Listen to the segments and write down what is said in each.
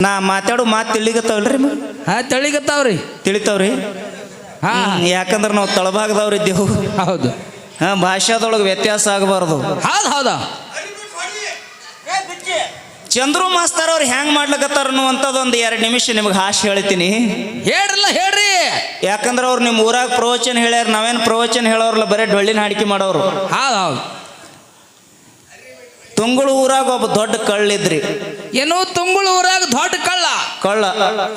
ನಾ ಮಾತಾಡು ಮಾತು ತಿಳಿಗತ್ತಾವಲ್ರಿ ಹಾ ತಿಳಿಗತ್ತಾವ್ರಿ. ತಿಳಿತಾವ್ರಿ? ಹಾ. ಯಾಕಂದ್ರೆ ನಾವು ತಳಭಾಗದವ್ರು ಇದ್ದೇವು. ಹೌದು. ಹಾ ಭಾಷಾದೊಳಗೆ ವ್ಯತ್ಯಾಸ ಆಗಬಾರ್ದು. ಹೌದು ಹೌದು? ಚಂದ್ರು ಮಾಸ್ತರ್ ಅವ್ರು ಹೆಂಗ್ ಮಾಡ್ಲಕತ್ತಾರ ಅನ್ನುವಂಥದ್ದೊಂದು ಎರಡು ನಿಮಿಷ ನಿಮ್ಗೆ ಹಾಶ್ ಹೇಳ್ತೀನಿ. ಹೇಳ್ರಲ್ಲ ಹೇಳ್ರಿ. ಯಾಕಂದ್ರೆ ಅವ್ರು ನಿಮ್ಮ ಊರಾಗ ಪ್ರವಚನ ಹೇಳ್ಯಾರ ನಾವೇನು ಪ್ರವಚನ ಹೇಳೋರಲ್ಲ ಬರೀ ಡೊಳ್ಳಿನ ಹಾಡಿಕೆ ಮಾಡೋರು. ಹೌದು ಹೌದು. ಊರಾಗ ಒಬ್ಬ ದೊಡ್ಡ ಕಳ್ಳಿದ್ರಿ ಏನು ತುಂಗುಳು ಊರಾಗ ದೊಡ್ಡ ಕಳ್ಳ. ಕಳ್ಳ.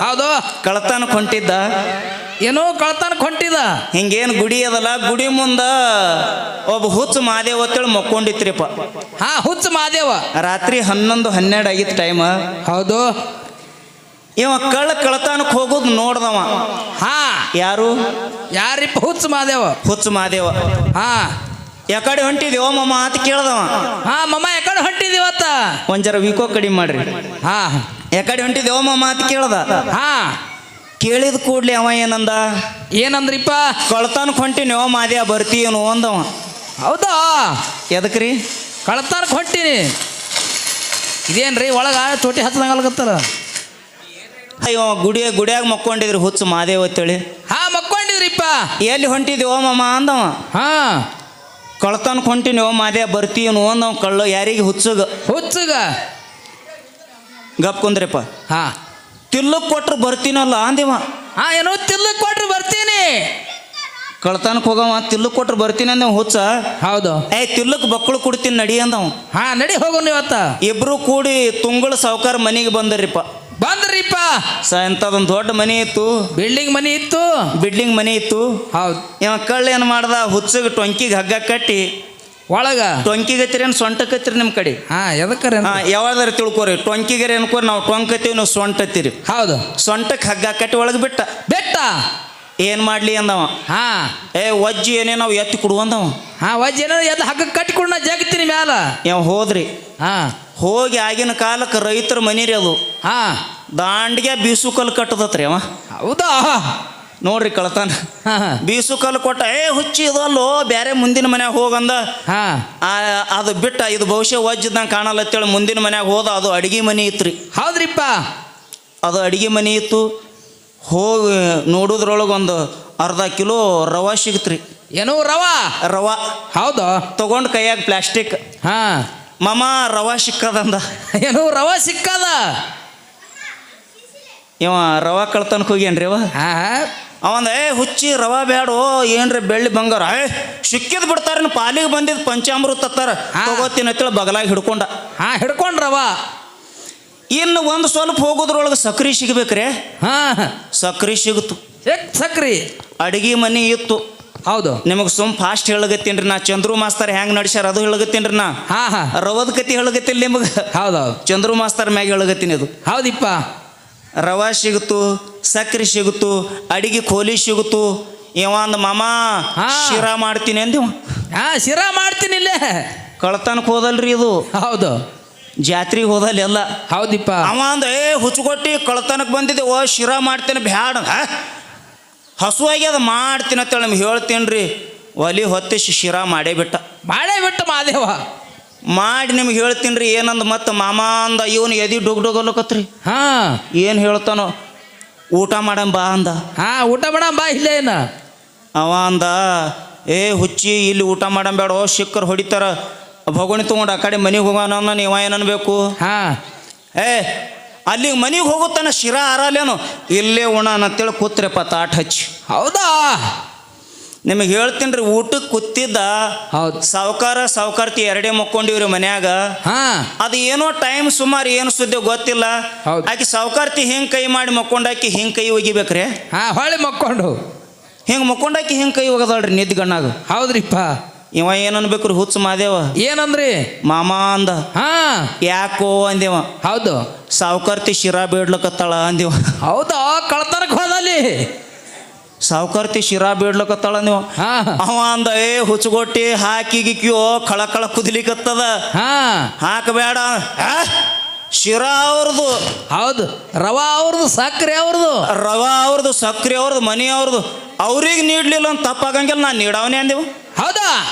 ಹೌದು. ಕಳತನ ಹೊಂಟಿದ್ದ ಏನೋ ಕಳ್ತನ ಕೊಂಟಿದ. ಹಿಂಗೇನು ಗುಡಿ ಅದಲ್ಲ? ಗುಡಿ ಮುಂದ ಒಬ್ಬ ಹುಚ್ಚ ಮಾದೇವ ಅಂತೇಳಿ ಮಕ್ಕೊಂಡಿತ್ರಿಪ್ಪ. ಹಾ ಹುಚ್ಚ ಮಾದೇವ. ರಾತ್ರಿ ಹನ್ನೊಂದು ಹನ್ನೆರಡು ಆಗಿತ್ತು ಟೈಮ್ ಹೌದು. ಇವ ಕಳ್ಳ ಕಳತನಕ್ಕೆ ಹೋಗೋದು ನೋಡ್ದವ. ಹಾ. ಯಾರು? ಯಾರಿಪ್ಪ? ಹುಚ್ಚ ಮಾದೇವ. ಹುಚ್ಚ ಮಾದೇವ. ಹಾ. ಯಾಕಡೆ ಹೊಂಟಿದ್ಯೋ ಮಮ್ಮ ಅಂತ ಕೇಳ್ದವ. ಹಾ ಮಮ್ಮ ಯಾಕಡೆ ಹೊಂಟಿದ್ ಇವತ್ತ? ಒಂಜರ ವಿಕೋ ಕಡಿಮೆ ಮಾಡ್ರಿ. ಹಾ. ಯಾಕಡೆ ಹೊಂಟಿದ್ ಓಮ ಮಾತು ಕೇಳ್ದ. ಹಾ. ಕೇಳಿದ ಕೂಡ್ಲಿ ಅವ ಏನಂದ? ಏನಂದ್ರಿಪ್ಪ? ಕಳ್ತನಕ್ಕೆ ಹೊಂಟಿನಿ ಓ ಮಾದ್ಯ ಬರ್ತೀಯನು ಅಂದವ. ಹೌದಾ? ಎದಕ್ರಿ? ಕಳ್ತನಕ್ಕೆ ಹೊಂಟಿನಿ ಇದೇನ್ರಿ ಒಳಗ ಚೋಟಿ ಹತ್ತದಂಗಲ್ಗತ್ತಲ್ಲ ಅಯ್ಯೋ ಗುಡಿಯ ಗುಡಿಯಾಗ ಮಕ್ಕೊಂಡಿದ್ರಿ ಹುಚ್ಚು ಮಾದೇವ ಅಂತೇಳಿ. ಹಾ ಮಕ್ಕೊಂಡಿದ್ರಿಪ್ಪ. ಎಲ್ಲಿ ಹೊಂಟಿದ್ವಿ ಓ ಮಾಮ ಅಂದವ. ಹಾ. ಕಳ್ತನಕ್ಕೆ ಹೊಂಟಿನಿ ಮಾದೇ ಬರ್ತೀನೋ ನಾವು ಕಳ್ಳ ಯಾರಿಗೆ ಹುಚ್ಚಗ? ಹುಚ್ಚಗ? ಗಪ್ ಕುಂದ್ರಪ್ಪ. ಹಾ. ತಿಲ್ಲಕ್ ಕೊಟ್ರು ಬರ್ತೀನಲ್ಲ ಅಂದಿವ ಹಾ ಏನೋ ತಿಲ್ಲಕ್ ಕೊಟ್ರು ಬರ್ತೀನಿ. ಕಳ್ತನಕ್ಕೆ ಹೋಗವ ತಿಲ್ಲಕ್ ಕೊಟ್ರು ಬರ್ತೀನಿ ಅಂದವ ಹುಚ್ಚ. ಹೌದು. ಏ ತಿಲ್ಲಕ್ ಬಕ್ಕಳು ಕೊಡ್ತೀನಿ ನಡಿ ಅಂದವ ಹಾ ನಡಿ ಹೋಗೋಣ ಇವತ್ತ ಇಬ್ರು ಕೂಡಿ ತುಂಗಳ ಸಾವುಕಾರ ಮನೆಗೆ ಬಂದರಿಪ್ಪ. ಬಂದ್ರಿಪ್ಪ. ಸ ಒಂದ್ ದೊಡ್ಡ ಮನೆ ಇತ್ತು. ಬಿಲ್ಡಿಂಗ್ ಮನಿ ಇತ್ತು. ಬಿಲ್ಡಿಂಗ್ ಮನೆ ಇತ್ತು. ಹೌದು. ಇವ ಕಳ್ಳ ಏನು ಮಾಡ್ದ? ಹುಚ್ಚಗೆ ಟೊಂಕಿಗೆ ಹಗ್ಗ ಕಟ್ಟಿ. ಒಳಗ? ಟೊಂಕಿಗೆ ಹತ್ತಿರ ಏನು ಸೊಂಟ ಕತ್ತಿರಿ ನಿಮ್ಮ ಕಡೆ? ಹಾ ಎದಕ್ಕರ ಹಾ ಯಾವ್ದಾರ ತಿಳ್ಕೊರಿ. ಟೊಂಕಿಗರ ಅನ್ಕೋರಿ ನಾವು ಟೊಂಕತ್ತೀವಿ ನಾವು ಸೊಂಟತ್ತೀರಿ ಹೌದು. ಸೊಂಟಕ್ಕೆ ಹಗ್ಗ ಕಟ್ಟಿ ಒಳಗೆ ಬಿಟ್ಟ. ಬೆಟ್ಟ? ಏನು ಮಾಡ್ಲಿ ಅಂದವ? ಹಾ. ಏ ವಜ್ಜಿ ಏನೇ ನಾವು ಎತ್ತಿ ಕೊಡು ಅಂದವ. ಹಾ ವಜ್ಜಿ ಏನೋ ಎಲ್ಲ ಹಗ್ಗ ಕಟ್ಟಿಕೊಂಡು ಜಗತ್ತೀನಿ ಮ್ಯಾಲ. ಹೋದ್ರಿ. ಹಾ. ಹೋಗಿ ಆಗಿನ ಕಾಲಕ್ಕೆ ರೈತರ ಮನೀರಿ ಅದು. ಹಾ. ದಾಂಡ್ಗೆ ಬೀಸು ಕಲ್ಲು ಕಟ್ಟದತ್ರಿ ಅವ. ಹೌದಾ? ನೋಡ್ರಿ ಕಳತಾನ ಬೀಸು ಕಲ್ಲು ಕೊಟ್ಟ ಏ ಹುಚ್ಚಿ ಇದಲ್ಲೋ ಬೇರೆ ಮುಂದಿನ ಮನ್ಯಾಗ ಹೋಗಂದ. ಹಾ. ಅದು ಬಿಟ್ಟ ಇದು ಬಹುಶಃ ವಜ್ಜದಂಗೆ ಕಾಣಲತ್ತೇಳಿ ಮುಂದಿನ ಮನ್ಯಾಗ ಹೋದ ಅದು ಅಡಿಗೆ ಮನೆ ಇತ್ತು ರೀ ಹೌದ್ರಿಪ್ಪ. ಅದು ಅಡಿಗೆ ಮನೆ ಇತ್ತು. ಹೋಗಿ ನೋಡೋದ್ರೊಳಗೆ ಒಂದು ಅರ್ಧ ಕಿಲೋ ರವಾ ಸಿಗತ್ರಿ. ಏನೋ ರವಾ? ರವಾ. ಹೌದು. ತಗೊಂಡು ಕೈಯಾಗ ಪ್ಲಾಸ್ಟಿಕ್ ಹಾ. ಮಾಮ ರವಾ ಸಿಕ್ಕದಂದ. ಏನೋ ರವಾ ಸಿಕ್ಕದ? ಇವ ರವಾ ಕಳ್ತನಕ್ಕೆ ಹೋಗ್ಯಾನ್ರಿ ಅವ. ಹಾ ಅವಂದ ಏ ಹುಚ್ಚಿ ರವಾ ಬ್ಯಾಡೋ ಏನ್ರಿ ಬೆಳ್ಳಿ ಬಂಗಾರ? ಏ ಸಿಕ್ಕಿದ್ ಬಿಡ್ತಾರ ಪಾಲಿಗೆ ಬಂದಿದ್ ಪಂಚಾಮೃತ ತತ್ತಾರ. ತಗೋತೀನಿ ಅಂತೇಳಿ ಬಗಲಾಗಿ ಹಿಡ್ಕೊಂಡ. ಹಾ ಹಿಡ್ಕೊಂಡ್ ರವಾ. ಇನ್ನು ಒಂದು ಸ್ವಲ್ಪ ಹೋಗೋದ್ರೊಳಗೆ ಸಕ್ರಿ ಸಿಗ್ಬೇಕ್ರೆ? ಹಾ ಸಕ್ರಿ ಸಿಗುತ್ತು ಸಕ್ರಿ. ಅಡಿಗೆ ಮನೆ ಇತ್ತು. ಹೌದು. ನಿಮಗೆ ಸುಮ್ ಫಾಸ್ಟ್ ಹೇಳಗತ್ತೀನ್ರಿ ನಾ. ಚಂದ್ರು ಮಾಸ್ತರ್ ಹೆಂಗ್ ನಡ್ಸ್ಯಾರ ಅದು ಹೇಳಗತ್ತೀನ್ರಿ ನಾ. ಹಾ ಹಾ. ರವದ ಕತಿ ಹೇಳಗತ್ತಿಲ್ಲ ನಿಮಗೆ? ಹೌದೌದು ಚಂದ್ರು ಮಾಸ್ತರ್ ಮ್ಯಾಗ ಹೇಳಗತ್ತೀನಿ ಅದು. ಹೌದಿಪ್ಪ. ರವಾ ಸಿಗುತ್ತು ಸಕ್ರಿ ಸಿಗುತ್ತು ಅಡಿಗೆ ಕೋಲಿ ಸಿಗುತ್ತು ಇವ ಅಂದ ಮಾಮ ಹಾ. ಶಿರಾ ಮಾಡ್ತೀನಿ ಅಂದಿವ. ಹಾ ಶಿರಾ ಮಾಡ್ತೀನಿ ಇಲ್ಲೇ. ಕಳ್ತನಕ್ಕೆ ಹೋದಲ್ರಿ ಇದು. ಹೌದು. ಜಾತ್ರೆಗೆ ಹೋದಲ್ಲಿ ಎಲ್ಲ. ಹೌದಿಪ್ಪ. ಅವ ಅಂದ ಏ ಹುಚ್ಚುಕೊಟ್ಟಿ ಕಳ್ತನಕ್ಕೆ ಬಂದಿದ್ದೆ. ಓ ಶಿರಾ ಮಾಡ್ತೇನೆ ಬ್ಯಾಡ? ಹಸುವಾಗಿ ಅದು ಮಾಡ್ತೀನಿ ಅಂತ ನಿಮ್ಗೆ ಹೇಳ್ತೀನಿ ರೀ ಒಲಿ ಹೊತ್ತಿಸಿ ಶಿರಾ ಮಾಡೇ ಬಿಟ್ಟ. ಮಾಡೇ ಬಿಟ್ಟ ಮಾದೇವ. ಮಾಡಿ ನಿಮ್ಗೆ ಹೇಳ್ತೀನಿ ರೀ ಏನಂದ ಮತ್ತೆ ಮಾಮ ಅಂದ ಇವನು ಎದಿ ಡುಗ್ ಡುಗಲ್ಲಕತ್ರಿ ಹಾ. ಏನು ಹೇಳ್ತಾನೋ? ಊಟ ಮಾಡಂ ಬಾ ಅಂದ. ಹಾ ಊಟ ಮಾಡಮ್ಮ ಬಾ ಇಲ್ಲ ಏನ? ಅವ ಅಂದ ಏ ಹುಚ್ಚಿ ಇಲ್ಲಿ ಊಟ ಮಾಡಂಬೇಡ ಓ ಶಿಕ್ಕರ್ ಹೊಡಿತಾರ. ಭಗೋಣಿ ತಗೊಂಡು ಆ ಕಡೆ ಮನೆಗೆ ಹೋಗೋಣ ನೀವ ಏನನ್ಬೇಕು? ಹಾ. ಏ ಅಲ್ಲಿಗೆ ಮನೆಗೆ ಹೋಗುತ್ತಾನ ಶಿರಾ ಆರಲ್ಲೇನು ಇಲ್ಲೇ ಉಣ ಅಂತೇಳಿ ಕೂತ್ರಪ್ಪ ತಾಟ್ ಹಚ್ಚಿ. ಹೌದಾ? ನಿಮಗೆ ಹೇಳ್ತೀನಿ ರೀ ಊಟಕ್ಕೆ ಕೂತಿದ್ದ ಹೌದು. ಸಾವುಕಾರ ಸಾವುಕಾರ್ತಿ ಎರಡೇ ಮಕ್ಕೊಂಡಿವ್ರಿ ಮನ್ಯಾಗ. ಹಾ. ಅದು ಏನೋ ಟೈಮ್ ಸುಮಾರು ಏನು ಸುದ್ದಿ ಗೊತ್ತಿಲ್ಲ. ಹೌದು. ಆಕಿ ಸಾವುಕಾರ್ತಿ ಹಿಂಗೆ ಕೈ ಮಾಡಿ ಮಕ್ಕೊಂಡಾಕಿ ಹಿಂಗೆ ಕೈ ಒಗಿಬೇಕ್ರಿ? ಹಾ ಹೊಳೆ ಮಕ್ಕೊಂಡು. ಹಿಂಗೆ ಮಕ್ಕೊಂಡಾಕಿ ಹಿಂಗೆ ಕೈ ಒಗದಾಳ್ರಿ ನಿದ್ಗಣ್ಣಾಗ ಹೌದ್ರಿಪ್ಪ. ಇವ ಏನನ್ಬೇಕ್ರಿ ಹುಚ್ಚ ಮಾದೇವ? ಏನಂದ್ರಿ? ಮಾಮಾ ಅಂದ. ಹಾ. ಯಾಕೋ ಅಂದೇವ. ಹೌದು. ಸಾವುಕಾರ್ತಿ ಶಿರಾ ಬೇಡ್ಲಕತ್ತಾಳ ಅಂದೇವ. ಹೌದಾ ಕಳ್ತನಕ್ಕೆ ಹೋದಲ್ಲಿ. ಸಾವುಕಾರ್ತಿ ಶಿರಾ ಬೇಡ್ಲಕತ್ತಾಳ ನೀವು ಹಾ. ಅವ ಅಂದ ಏ ಹುಚ್ಚುಗೊಟ್ಟಿ ಹಾಕಿ ಗಿಕ್ಕಿಯೋ ಕಳ ಕಳ ಕುದಿಲಿಕತ್ತದ. ಹಾ. ಹಾಕಬೇಡ? ಶಿರಾ ಅವ್ರದ್ದು ಹೌದು ರವಾ ಅವ್ರದ್ದು ಸಕ್ಕರೆ ಅವ್ರದ್ದು ರವಾ ಅವ್ರದ್ದು ಸಕ್ಕರೆ ಅವ್ರದ್ದು ಮನಿ ಅವ್ರದ್ದು ಅವ್ರಿಗೆ ನೀಡ್ಲಿಲ್ಲ ಅಂತ ತಪ್ಪಾಗಂಗಿಲ್ಲ ನಾನು ನೀಡವನೇ ಅಂದೇವು. ಹೌದಾ?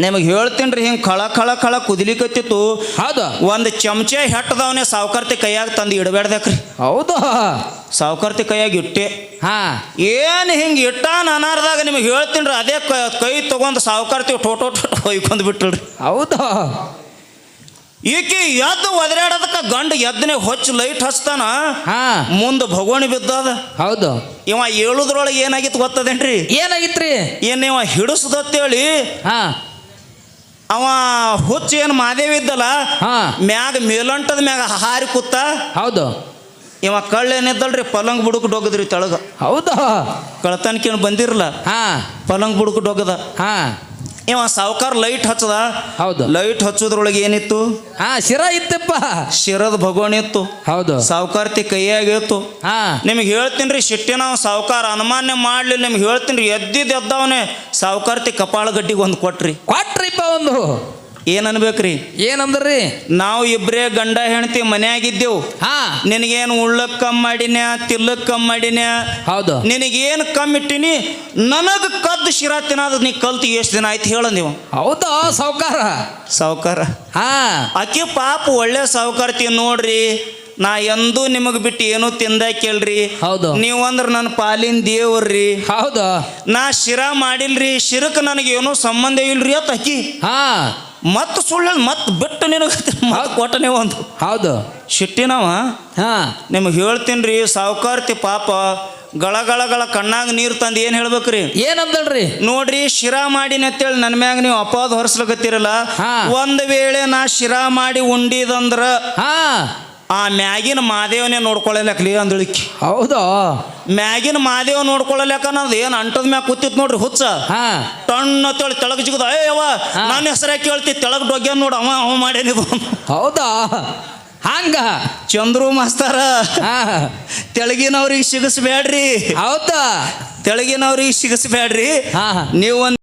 ನಿಮಗೆ ಹೇಳ್ತೀನಿ ರೀ ಹಿಂಗೆ ಕಳ ಕಳ ಖಳ ಕುದಿಲಿಕತ್ತಿತ್ತು. ಹೌದು. ಒಂದು ಚಮಚ ಹೆಟ್ಟದವನೇ ಸಾವುಕಾರ್ತಿ ಕೈಯಾಗ ತಂದು ಇಡಬೇಡ್ದಕ್ರಿ. ಹೌದು. ಸಾವುಕಾರ್ತಿ ಕೈಯಾಗ ಇಟ್ಟೆ. ಹಾ. ಏನು ಹಿಂಗೆ ಇಟ್ಟ ಅನಾರ್ದಾಗ ನಿಮಗೆ ಹೇಳ್ತೀನಿ ರೀ ಅದೇ ಕ- ತೊಗೊಂಡು ಸಾವುಕಾರ್ತಿ ಟೋಟೋ ಟೋಟೋ ಹೊಯ್ಕೊಂಡು ಬಿಟ್ಟಳ್ರಿ ಹೌದು. ಈಕೆ ಎದ್ದು ಒದರಾಡೋದಕ್ಕೆ ಗಂಡು ಎದ್ದನೆ ಹೊಚ್ಚ ಲೈಟ್ ಹಚ್ತಾನ. ಹಾ. ಮುಂದೆ ಭಗೋಣಿ ಬಿದ್ದದ. ಹೌದು. ಇವ ಹೇಳುದ್ರೊಳಗೆ ಏನಾಗಿತ್ತು ಗೊತ್ತದೇನ್ರಿ? ಏನಾಗಿತ್ರಿ? ಏನು ಇವ ಹಿಡಿಸ್ದತ್ತೇಳಿ. ಹಾ. ಅವ ಹುಚ್ಚ ಏನು ಮಾದೇವಿ ಇದ್ದಲ್ಲ ಹಾ. ಮ್ಯಾಗ ಮೇಲಂಟದ ಮ್ಯಾಗ ಹಾರಿ ಕೂತ ಹೌದು. ಇವ ಕಳ್ಳ ಏನಿದ್ದಲ್ರಿ ಪಲಂಗ್ ಬುಡಕ್ ಡೊಗದ್ರಿ ತೆಳಗ. ಹೌದು. ಕಳ್ತನಕೇನು ಬಂದಿರಲ್ಲ ಹಾ. ಪಲಂಗ್ ಬುಡಕ್ ಡೊಗದ ಹಾ. ಇವ ಸಾವುಕಾರ ಲೈಟ್ ಹಚ್ಚದ. ಹೌದು. ಲೈಟ್ ಹಚ್ಚೋದ್ರೊಳಗೆ ಏನಿತ್ತು? ಹಾ ಶಿರ ಇತ್ತಪ್ಪ. ಶಿರದ ಭಗವಾನ್ ಇತ್ತು. ಹೌದು. ಸಾವುಕಾರ್ತಿ ಕೈಯಾಗಿತ್ತು ಹಾ. ನಿಮ್ಗೆ ಹೇಳ್ತೀನಿ ರೀ ಶಿಟ್ಟಿನ ಸಾವುಕಾರ ಅನುಮಾನ್ಯ ಮಾಡ್ಲಿ ನಿಮ್ಗೆ ಹೇಳ್ತೀನಿ ರೀ ಎದ್ದಿದ್ದು ಎದ್ದವನೇ ಸಾವುಕಾರ್ತಿ ಕಪಾಳ ಗಡ್ಡಿಗೆ ಒಂದು ಕೊಟ್ರಿ. ಕೊಟ್ರಿಪ್ಪ ಒಂದು. ಏನು ಅನ್ಬೇಕ್ರಿ ಏನಂದ್ರಿ? ನಾವು ಇಬ್ಬರೇ ಗಂಡ ಹೆಂಡತಿ ಮನ್ಯಾಗಿದ್ದೆವು. ಹಾ. ನಿನಗೇನು ಉಳ್ಳಕ್ ಕಮ್ ಮಾಡಿನ ತಿಲ್ಲಕ್ ಕಮ್ ಮಾಡಿನ ಹೌದು. ನಿನಗೇನು ಕಮ್ ಇಟ್ಟಿನಿ? ನನಗೆ ಕದ್ದು ಶಿರಾ ತಿನ್ನೋದು ನೀ ಕಲ್ತು ಎಷ್ಟು ದಿನ ಆಯ್ತು ಹೇಳ ನೀವು. ಹೌದಾ ಸಾವುಕಾರ. ಸಾವುಕಾರ? ಹಾ. ಆಕೆ ಪಾಪ ಒಳ್ಳೆ ತಿನ್ ನೋಡ್ರಿ. ನಾ ಎಂದೂ ನಿಮಗೆ ಬಿಟ್ಟು ಏನು ತಿಂದ ಕೇಳ್ರಿ ಹೌದು. ನೀವು ಅಂದ್ರೆ ನನ್ನ ಪಾಲಿನ ದೇವ್ರಿ ಹೌದು. ನಾ ಶಿರಾ ಮಾಡಿಲ್ರಿ ಶಿರಕ್ಕೆ ನನಗೇನು ಸಂಬಂಧ ಇಲ್ರಿ ಅತ್ತ ಅಕ್ಕಿ ಹಾ. ಮತ್ತೆ ಸುಳ್ಳು ಮತ್ತೆ ಬಿಟ್ಟು ನಿನಗೆ ಮತ್ತೆ ಕೊಟ್ಟನೆ ಒಂದು ಹೌದು. ಶಿಟ್ಟಿನವ? ಹಾ. ನಿಮ್ಗೆ ಹೇಳ್ತೀನಿ ರೀ ಸಾವುಕಾರ್ತಿ ಪಾಪ ಗಳ ಗಳ ಗಳ ಕಣ್ಣಾಗ ನೀರು ತಂದು ಏನು ಹೇಳ್ಬೇಕ್ರಿ? ಏನಂದಳ್ರಿ? ನೋಡ್ರಿ ಶಿರಾ ಮಾಡಿ ಅಂತೇಳಿ ನನ್ನ ಮ್ಯಾಗ ನೀವು ಅಪಾದ ಹೊರಸ್ಲಕತ್ತಿರಲ್ಲ. ಒಂದು ವೇಳೆ ನಾ ಶಿರಾ ಮಾಡಿ ಉಂಡಿದಂದ್ರ ಹಾ. ಆ ಮ್ಯಾಗಿನ ಮಾದೇವನೇ ನೋಡ್ಕೊಳ್ಳಲಕ್ಲಿ ಅಂದಳಿಕಿ. ಹೌದಾ? ಮ್ಯಾಗಿನ ಮಾದೇವ ನೋಡ್ಕೊಳ್ಳಲಕ್ಕ ಅನ್ನೋದು ಏನು ಅಂಟದ ಮ್ಯಾಗ ಕೂತಿತ್ತು ನೋಡ್ರಿ ಹುಚ್ಚ? ಹಾ. ಟಣ್ಣ ತೇಳಿ ತೆಳಗ್ ಜಿಗದ ಅಯ್ಯವ. ನನ್ನ ಹೆಸರ ಕೇಳ್ತಿ ತೆಳಗ್ ಡೊಗ್ಗೆ ನೋಡು ಅವ ಅವ ಮಾಡ್ಯಾನಿದು ಹೌದಾ? ಹಂಗ? ಚಂದ್ರು ಮಾಸ್ತಾರ ಹಾ. ತೆಳಗಿನವ್ರಿಗೆ ಸಿಗಸ್ಬೇಡ್ರಿ ಹೌದಾ? ತೆಳಗಿನವ್ರಿಗೆ ಸಿಗಸ್ಬೇಡ್ರಿ ಹಾ. ನೀವು ಒಂದು